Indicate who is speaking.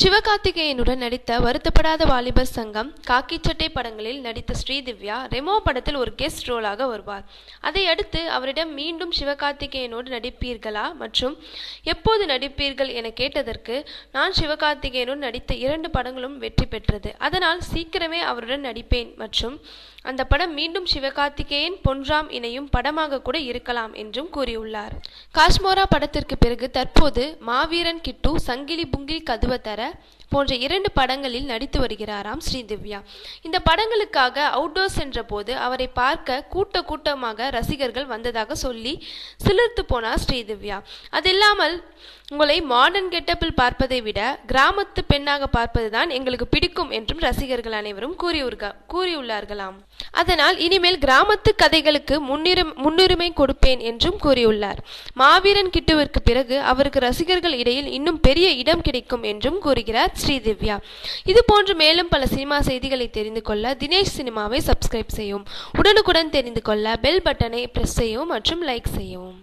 Speaker 1: சிவகார்த்திகேயனுடன் நடித்த வருத்தப்படாத வாலிபர் சங்கம் காக்கி சட்டை படங்களில் நடித்த ஸ்ரீதிவ்யா ரெமோ படத்தில் ஒரு கெஸ்ட் ரோலாக வருவார். அதை அடுத்து அவரிடம் மீண்டும் சிவகார்த்திகேயனோடு நடிப்பீர்களா மற்றும் எப்போது நடிப்பீர்கள் என கேட்டதற்கு நான் சிவகார்த்திகேயனுடன் நடித்த இரண்டு படங்களும் வெற்றி பெற்றது. அதனால் சீக்கிரமே அவருடன் நடிப்பேன் மற்றும் அந்த படம் மீண்டும் சிவகார்த்திகேயன் பொன்ராம் இணையும் படமாக கூட இருக்கலாம் என்றும் கூறியுள்ளார். காஷ்மோரா படத்திற்கு பிறகு தற்போது மாவீரன் கிட்டு சங்கிலி புங்கிலி கதுவ தர karę போன்ற இரண்டு படங்களில் நடித்து வருகிறாராம் ஸ்ரீதிவ்யா. இந்த படங்களுக்காக அவுட்டோர் சென்ற போது அவரை பார்க்க கூட்ட கூட்டமாக ரசிகர்கள் வந்ததாக சொல்லி சிலிர்த்து போனார் ஸ்ரீதிவ்யா. அதில்லாமல் உங்களை மாடர்ன் கெட்டப்பில் பார்ப்பதை விட கிராமத்து பெண்ணாக பார்ப்பதுதான் எங்களுக்கு பிடிக்கும் என்றும் ரசிகர்கள் அனைவரும் கூறியுர்க கூறியுள்ளார்களாம். அதனால் இனிமேல் கிராமத்து கதைகளுக்கு முன்னுரிமை முன்னுரிமை கொடுப்பேன் என்றும் கூறியுள்ளார். மாவீரன் கிட்டுவிற்கு பிறகு அவருக்கு ரசிகர்கள் இடையில் இன்னும் பெரிய இடம் கிடைக்கும் என்றும் கூறுகிறார் ஸ்ரீதிவ்யா. இது போன்று மேலும் பல சினிமா செய்திகளை தெரிந்து கொள்ள தினேஷ் சினிமாவை சப்ஸ்கிரைப் செய்யவும் உடனுக்குடன் தெரிந்து கொள்ள பெல் பட்டனை பிரஸ் செய்யவும் மற்றும் லைக் செய்யவும்.